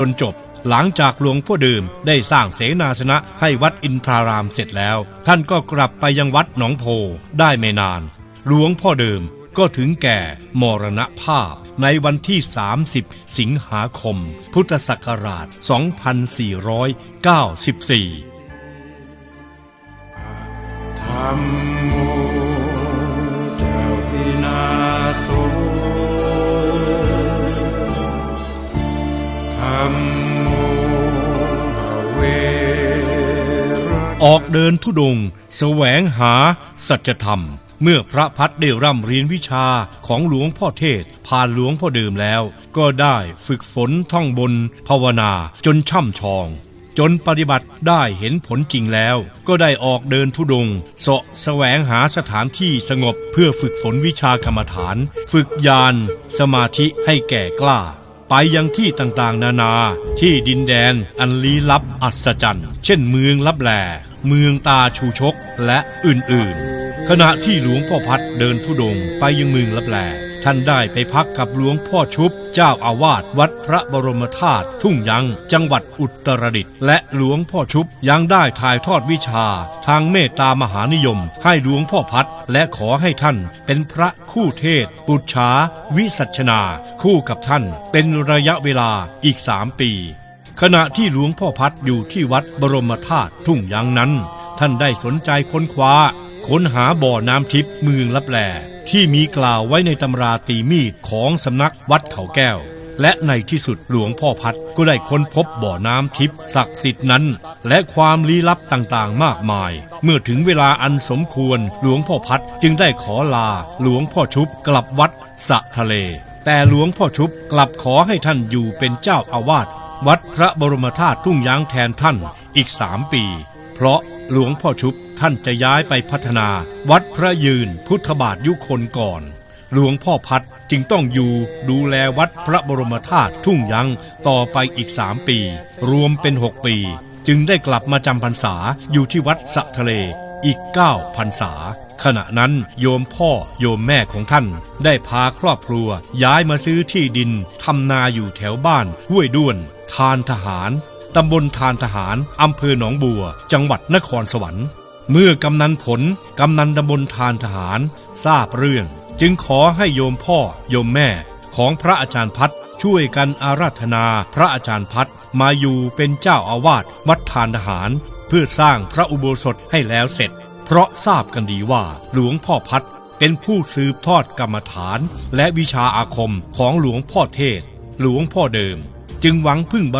จนจบ หลังจากหลวงพ่อเดิมได้สร้างเสนาสนะให้วัดอินทรารามเสร็จแล้ว ท่านก็กลับไปยังวัดหนองโพได้ไม่นาน หลวงพ่อเดิมก็ถึงแก่มรณภาพในวันที่ 30 สิงหาคม พุทธศักราช 2494ธรรม ออกเดินทุดงค์แสวงหาสัจธรรม เมื่อพระพัดได้ร่ำเรียนวิชาของหลวงพ่อเทศ ผ่านหลวงพ่อเดิมแล้ว ก็ได้ฝึกฝนท่องบน ภาวนาจนช่ำชอง จนปฏิบัติได้เห็นผลจริงแล้ว ก็ได้ออกเดินทุดงเสาะแสวงหาสถานที่สงบเพื่อฝึกฝนวิชากรรมฐาน ฝึกญาณสมาธิให้แก่กล้าไปยังที่ต่างๆ นานาที่ดินแดนอันลี้ลับอัศจรรย์ เช่นเมืองลับแล เมืองตาชูชกและอื่นๆ ขณะที่หลวงพ่อพัดเดินทุดงไปยังเมืองลับแลท่านได้ไปพักกับหลวงพ่อชุบ เจ้าอาวาสวัดพระบรมธาตุทุ่งยังจังหวัดอุตรดิตถ์และหลวงพ่อชุบยังได้ถ่ายทอดวิชา ทางเมตตามหานิยม ให้หลวงพ่อพัดและขอให้ท่านเป็นพระคู่เทศ ปุจฉาวิสัชนา คู่กับท่านเป็นระยะเวลาอีกสามปี ขณะที่หลวงพ่อพัดอยู่ที่วัดบรมธาตุทุ่งยางนั้น ท่านได้สนใจค้นคว้า ค้นหาบ่อน้ำทิพย์เมืองลับแลที่มีกล่าวไว้ในตำราตีมีดของสำนักวัดเขาแก้ว และในที่สุดหลวงพ่อพัดก็ได้ค้นพบบ่อน้ำทิพย์ศักดิ์สิทธิ์นั้น และความลี้ลับต่างๆมากมาย เมื่อถึงเวลาอันสมควรหลวงพ่อพัดจึงได้ขอลาหลวงพ่อชุบกลับวัดสะทะเล แต่หลวงพ่อชุบกลับขอให้ท่านอยู่เป็นเจ้าอาวาส วัดพระบรมธาตุทุ่งยางแทนท่านอีกสามปี เพราะหลวงพ่อชุบท่านจะย้ายไปพัฒนา วัดพระยืนพุทธบาทยุคนก่อน หลวงพ่อพัดจึงต้องอยู่ดูแลวัดพระบรมธาตุทุ่งยังต่อไปอีกสามปี รวมเป็นหกปี จึงได้กลับมาจำพรรษาอยู่ที่วัดสะทะเลอีกเก้าพรรษา ขณะนั้นโยมพ่อโยมแม่ของท่าน ได้พาครอบครัว ย้ายมาซื้อที่ดินทำนาอยู่แถวบ้านห้วยด้วน ทานทหาร ตำบลทานทหาร อำเภอหนองบัว จังหวัดนครสวรรค์ เมื่อกำนันผล กำนันตำบลทานทหาร ทราบเรื่อง จึงขอให้โยมพ่อ โยมแม่ ของพระอาจารย์พัดช่วยกันอาราธนาพระอาจารย์พัดมาอยู่เป็นเจ้าอาวาสวัดทานทหาร เพื่อสร้างพระอุโบสถให้แล้วเสร็จ เพราะทราบกันดีว่าหลวงพ่อพัดเป็นผู้สืบทอดกรรมฐาน และวิชาอาคมของหลวงพ่อเทศ หลวงพ่อเดิม จึงหวังพึ่ง